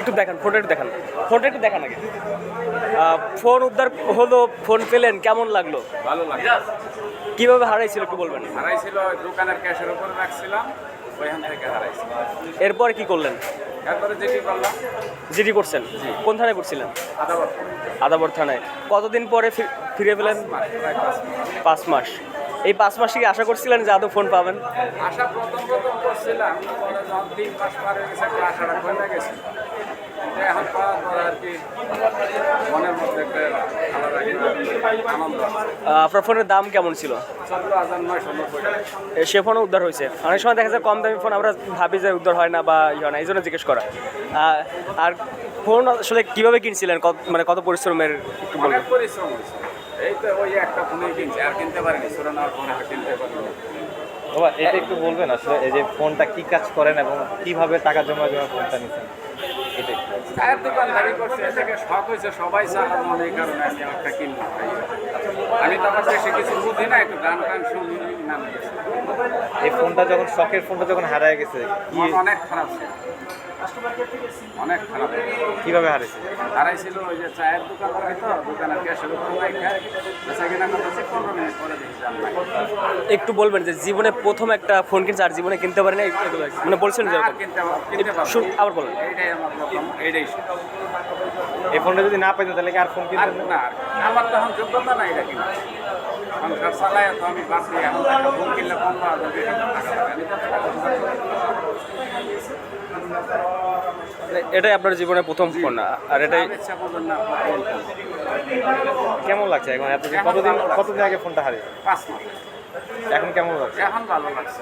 একটু দেখান ফোনটা একটু দেখান। ফোনটা একটু দেখান আগে। ফোন উদ্ধার হলো ফোন পেলেন কেমন লাগল? ভালো লাগে কীভাবে হারাইছিল একটু বলবেন? হারাইছিল দোকানের ক্যাশের উপরে রাখছিলাম ওইখান থেকে হারাইছিল এরপরে কি করলেন? এরপরে যেটি করলাম জিডি করছেন কোন থানায় করছিলেন? আদাবর। থানায়। কতদিন পরে ফিরে পেলেন? পাঁচ মাস এই পাঁচ মাসে কি আশা করছিলেন যে আদৌ ফোন পাবেন? আশা প্রথম প্রথম করছিলাম তিন মাস পার হয়ে গেছে আশাটা কমে গেছে। এখন পাওয়ার পরে আর কি মনের মধ্যে একটা আলাদা আনন্দ আপনার ফোনের দাম কেমন ছিল? চোদ্দ হাজার নয়শো নব্বই সে ফোনও উদ্ধার হয়েছে। অনেক সময় দেখা যায় কম দামি ফোন আমরা ভাবি যে উদ্ধার হয় না বা ইয়ে হয় না এই জন্য জিজ্ঞেস করা। আর ফোন আসলে কীভাবে কিনছিলেন? কত মানে কত পরিশ্রমের একটু বলবেন? পরিশ্রম হয়েছে। এই তো ওই একটা ফোনই কিনছে আর কিনতে পারিনি সুরানার ফোন একটা কিনতে পারিনি। বাবা এটা একটু বলবেন আসলে এই যে ফোনটা কি কাজ করেন এবং কীভাবে টাকা জমা জমা ফোনটা একটু। চায়ের দোকানদারি করছে থেকে শখ হয়েছে সবাই এই কারণে আমি একটা আমি আমার কিছু বুঝি না একটু গান টান শুনি নামে এই ফোনটা যখন শখের ফোনটা যখন হারায় গেছে অনেক খারাপ ছিল। অনেক খারাপ কীভাবে হারিয়েছে হারাইছিল ওই যে চায়ের দোকান করে তো দোকানের গ্যাসের উপর বেচা কিনা করতেছে পনেরো মিনিট পরে দেখি একটু বলবেন যে জীবনে প্রথম একটা ফোন কিনছে আর জীবনে কিনতে পারেন? মানে বলছেন যে কিনতে আবার বলেন। আমার শুরু। এই ফোনটা যদি না পাইতেন তাহলে কি আর ফোন আর কিনতেন না আমার তো এখন যোগ্যতা নাই এটা কিনা সংসার চালাই তো আমি বাঁচি এখন ফোন কিনলে ফোন পাওয়া যাবে করি। এটাই আপনার জীবনে প্রথম ফোন আর এটাই। কেমন লাগছে এখন? এতদিন কতদিন আগে ফোনটা মাস। এখন কেমন লাগছে? এখন ভালো লাগছে।